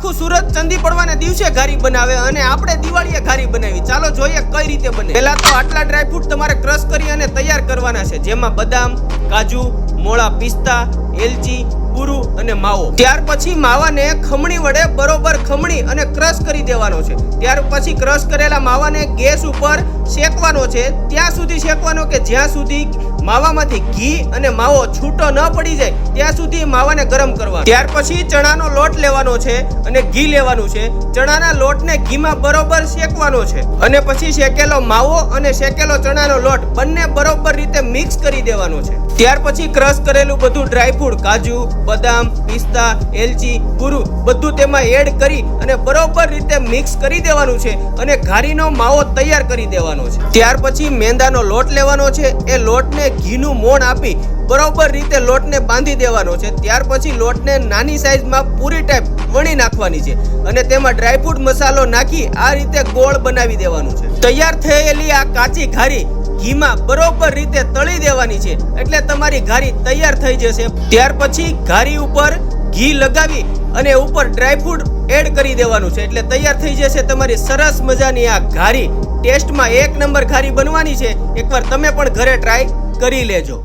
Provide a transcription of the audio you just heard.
આખું સુરત ચંદી પડવાના દિવસે ઘારી બનાવે અને આપણે દિવાળીએ ઘારી બનાવી. ચાલો જોઈએ કઈ રીતે બને. પહેલા તો આટલા ડ્રાયફ્રૂટ તમારે ક્રશ કરી અને તૈયાર કરવાના છે, જેમાં બદામ, કાજુ, મોળા પિસ્તા, એલચી બુરુ અને માવો. ત્યાર પછી માવાને ખમણી વડે બરોબર ખમણી અને ક્રશ કરી દેવાનો છે. ત્યાર પછી ક્રશ કરેલા માવાને ગેસ ઉપર શેકવાનો છે. ત્યાં સુધી શેકવાનો કે જ્યાં સુધી માવામાંથી ઘી અને માવો છૂટો ન પડી જાય, ત્યાં સુધી માવાને ગરમ કરવા. ત્યાર પછી ચણાનો લોટ લેવાનો છે અને ઘી લેવાનું છે. ચણાના લોટને ઘીમાં બરોબર શેકવાનો છે. અને પછી શેકેલો માવો અને શેકેલો ચણાનો લોટ બંને બરોબર રીતે મિક્સ કરી દેવાનો છે. ત્યાર પછી ક્રશ કરેલું બધું ડ્રાયફ્રૂટ કાજુ, બદામ, પિસ્તા, એલચી, ગુરુ, બધું તેમાં એડ કરી અને બરોબર રીતે મિક્સ કરી દેવાનું છે અને ઘારીનો માવો તૈયાર કરી દેવાનો છે. ત્યાર પછી મેંદાનો લોટ લેવાનો છે. એ લોટને ઘીનું મોણ આપી બરોબર રીતે લોટને બાંધી દેવાનો છે. ત્યાર પછી લોટને નાની સાઇઝમાં પૂરી ટાઈપ વણી નાખવાની છે અને તેમાં ડ્રાયફ્રૂટ મસાલો નાખી આ રીતે ગોળ બનાવી દેવાનું છે. તૈયાર થયેલી આ કાચી ઘારી ઘીમાં બરોબર રીતે તળી દેવાની છે. એટલે તમારી ઘારી તૈયાર થઈ જશે. ત્યાર પછી ઘારી ઉપર ઘી લગાવી અને ઉપર ડ્રાયફ્રૂટ એડ કરી દેવાનું છે. એટલે તૈયાર થઈ જશે તમારી સરસ મજાની આ ઘારી. ટેસ્ટમાં એક નંબર ઘારી બનવાની છે. એકવાર તમે પણ ઘરે ટ્રાય કરી લેજો.